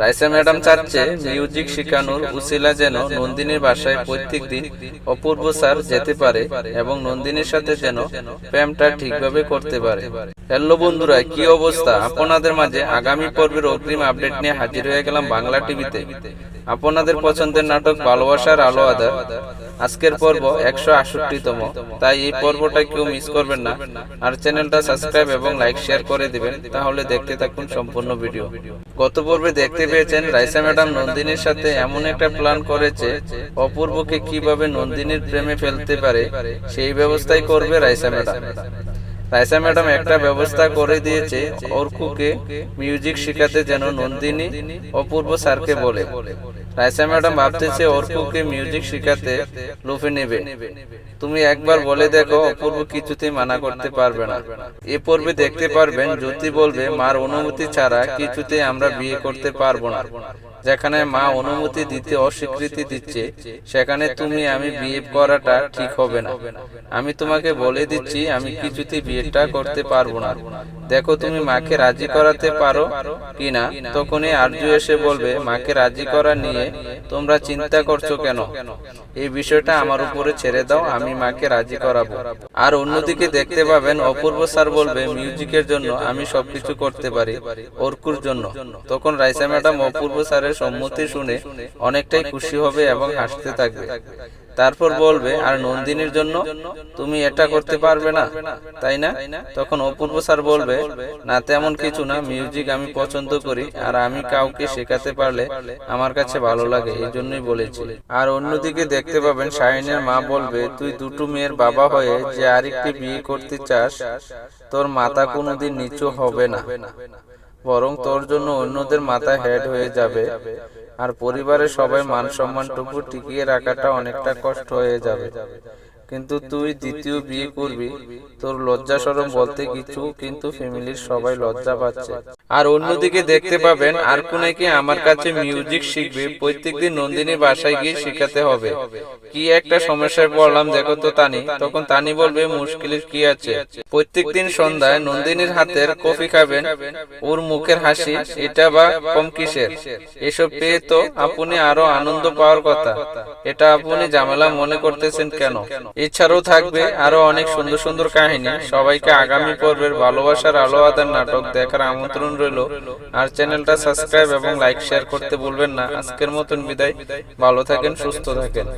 Raisa madam চাচ্ছে music শেখানোর উসিলা যেন নন্দিনীর বাসায় প্রত্যেক দিন অপূর্ব স্যার যেতে পারে এবং নন্দিনীর সাথে যেন প্রেমটা ঠিকভাবে করতে পারে। হ্যালো বন্ধুরা, কি অবস্থা? আপনাদের মাঝে আগামী পর্বের অগ্রিম আপডেট নিয়ে হাজির হয়ে গেলাম বাংলা টিভিতে। আপনাদের পছন্দের নাটক ভালোবাসার আলো আদার। আজকের পর্ব একশো আটষট্টিতম। তাই এই পর্বটা কেউ মিস করবেন না। আর চ্যানেলটা সাবস্ক্রাইব এবং লাইক শেয়ার করে দিবেন। তাহলে দেখতে থাকুন সম্পূর্ণ ভিডিও গত পর্বে দেখতে পেয়েছেন রাইসা ম্যাডাম নন্দিনীর সাথে এমন একটা প্ল্যান করেছে, অপূর্বকে কীভাবে নন্দিনীর প্রেমে ফেলতে পারে, সেই ব্যবস্থাই করবে রাইসা ম্যাডাম। রাইসা ম্যাডাম একটা ব্যবস্থা করে দিয়েছে অর্কুকে মিউজিক শেখাতে যেন নন্দিনী অপূর্ব স্যারকে বলে। রাইসা ম্যাডাম ভাবতেছে অর্কুকে মিউজিক শেখাতে লুফে নেবে। তুমি একবার বলে দেখো অপূর্ব কিছুতেই মানা করতে পারবে না। এ পর্বে দেখতে পারবেন জ্যোতি বলবে মার অনুমতি ছাড়া কিছুতেই আমরা বিয়ে করতে পারব না। যেখানে মা অনুমতি দিতে অস্বীকৃতি দিচ্ছে, সেখানে তুমি আমি বিয়ে করাটা ঠিক হবে না। আমি তোমাকে বলে দিচ্ছি, আমি কিছুতে বিয়েটা করতে পারব না। দেখো তুমি মাকে রাজি করাতে পারো কিনা তখনই আর্য এসে বলবে, মাকে রাজি করা নিয়ে তোমরা চিন্তা করছ কেন? এই বিষয়টা আমার উপরে ছেড়ে দাও, আমি মাকে রাজি করাবো। আর অন্যদিকে দেখতে পাবেন, অপূর্ব স্যার বলবে, মিউজিকের জন্য আমি সবকিছু করতে পারি, অর্কুর জন্য। তখন রাইসা ম্যাডাম অপূর্ব স্যারের সম্মতি শুনে অনেকটাই খুশি হবে এবং হাসতে থাকবে। তারপর বলবে আর নন্দিনীর জন্য তুমি এটা করতে পারবে না। তাই না? তখন অপূর্ব স্যার বলবে না তেমন কিছু না মিউজিক আমি পছন্দ করি আর আমি কাউকে শেখাতে পারলে আমার কাছে ভালো লাগে এই জন্যই বলেছি। আর অন্যদিকে দেখতে পাবেন শাহিনের মা বলবে তুই দুটো মেয়ের বাবা হয়ে যে আরেকটি বিয়ে করতে চাস তোর মাথা কোনোদিন নিচু হবে না। বরং তোর জন্য অন্যদের মাথা হেড হয়ে যাবে। আর পরিবারের সবাই মান সম্মানটুকু টিকিয়ে রাখাটা অনেকটা কষ্ট হয়ে যাবে। কিন্তু তুই দ্বিতীয় বিয়ে করবি তোর লজ্জা সরম বলতে কিছু কিন্তু ফ্যামিলির সবাই লজ্জা পাচ্ছে। আর অন্যদিকে দেখতে পাবেন আর নাকি আমার কাছে মিউজিক শিখবে প্রত্যেকদিন নন্দিনী বাসায় গিয়ে শেখাতে হবে। কি একটা সমস্যায় পড়লাম দেখো তো তানি তখন তানি বলবে মুশকিলের কি আছে? প্রত্যেকদিন সন্ধ্যায় নন্দিনীর হাতের কফি খাবেন ওর মুখের হাসি এটা বা কম কিসের? এসব পেয়ে তো আপনি আরও আনন্দ পাওয়ার কথা এটা আপনি ঝামেলা মনে করতেছেন কেন এছাড়াও থাকবে আরও অনেক সুন্দর সুন্দর কাহিনী। সবাইকে আগামী পর্বের ভালোবাসার আলো আদার নাটক দেখার আমন্ত্রণ রইল। আর চ্যানেলটা সাবস্ক্রাইব এবং লাইক শেয়ার করতে ভুলবেন না। আজকের মতন বিদায়। ভালো থাকেন সুস্থ থাকেন।